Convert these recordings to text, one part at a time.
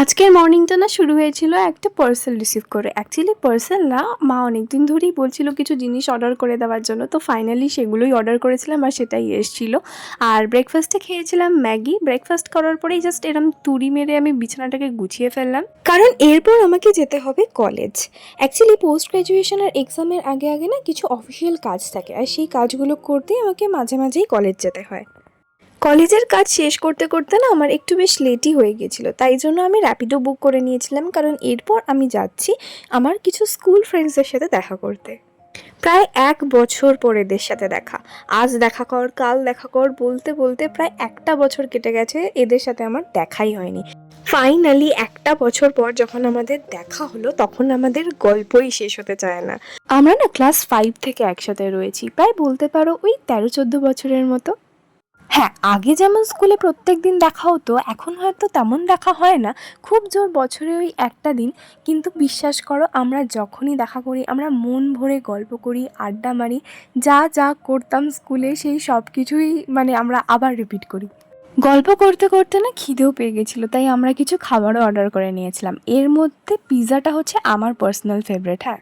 আজকের মর্নিংটা না শুরু হয়েছিল একটা পার্সেল রিসিভ করে। অ্যাকচুয়ালি পার্সেল না, মা অনেক দিন ধরেই বলছিল কিছু জিনিস অর্ডার করে দেওয়ার জন্য। তো ফাইনালি সেগুলোই অর্ডার করেছিলাম আর সেটাই এসেছিল। আর ব্রেকফাস্টে খেয়েছিলাম ম্যাগি। ব্রেকফাস্ট করার পরেই জাস্ট এরম তুড়ি মেরে আমি বিছানাটাকে গুছিয়ে ফেললাম। কারণ এরপর আমাকে যেতে হবে কলেজ অ্যাকচুয়ালি পোস্ট গ্র্যাজুয়েশনের এক্সামের আগে আগে না কিছু অফিসিয়াল কাজ থাকে। আর সেই কাজগুলো করতেই আমাকে মাঝে মাঝেই কলেজ যেতে হয়। কলেজের কাজ শেষ করতে করতে না আমার একটু বেশ লেটই হয়ে গেছিল তাই জন্য আমি র্যাপিডো বুক করে নিয়েছিলাম, কারণ এরপর আমি যাচ্ছি আমার কিছু স্কুল ফ্রেন্ডসদের সাথে দেখা করতে। প্রায় এক বছর পর এদের সাথে দেখা। আজ দেখা কর, কাল দেখা কর বলতে বলতে প্রায় একটা বছর কেটে গেছে, এদের সাথে আমার দেখাই হয়নি। ফাইনালি একটা বছর পর যখন আমাদের দেখা হলো, তখন আমাদের গল্পই শেষ হতে চায় না। আমরা না ক্লাস ফাইভ থেকে একসাথে রয়েছি, প্রায় বলতে পারো ওই তেরো চোদ্দ বছরের মতো। হ্যাঁ আগে যেমন স্কুলে প্রত্যেক দিন দেখা হতো, এখন হয়তো তেমন দেখা হয় না। খুব জোর বছরে ওই একটা দিন। কিন্তু বিশ্বাস করো, আমরা যখনই দেখা করি, আমরা মন ভরে গল্প করি, আড্ডা মারি, যা যা করতাম স্কুলে সেই সব কিছুই মানে আমরা আবার রিপিট করি। গল্প করতে করতে না খিদেও পেয়ে গেছিল, তাই আমরা কিছু খাবারও অর্ডার করে নিয়েছিলাম। এর মধ্যে পিৎজাটা হচ্ছে আমার পার্সোনাল ফেভারিট হ্যাঁ।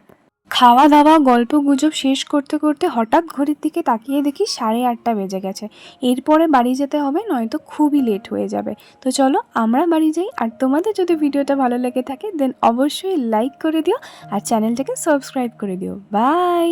খাওয়া দাওয়া গল্প গুজব শেষ করতে করতে হঠাৎ ঘড়ির দিকে তাকিয়ে দেখি সাড়ে আটটা বেজে গেছে। এরপরে বাড়ি যেতে হবে, নয়তো খুবই লেট হয়ে যাবে। তো চলো, আমরা বাড়ি যাই। আর তোমাদের যদি ভিডিওটা ভালো লেগে থাকে দেন অবশ্যই লাইক করে দিও আর চ্যানেলটাকে সাবস্ক্রাইব করে দিও। বাই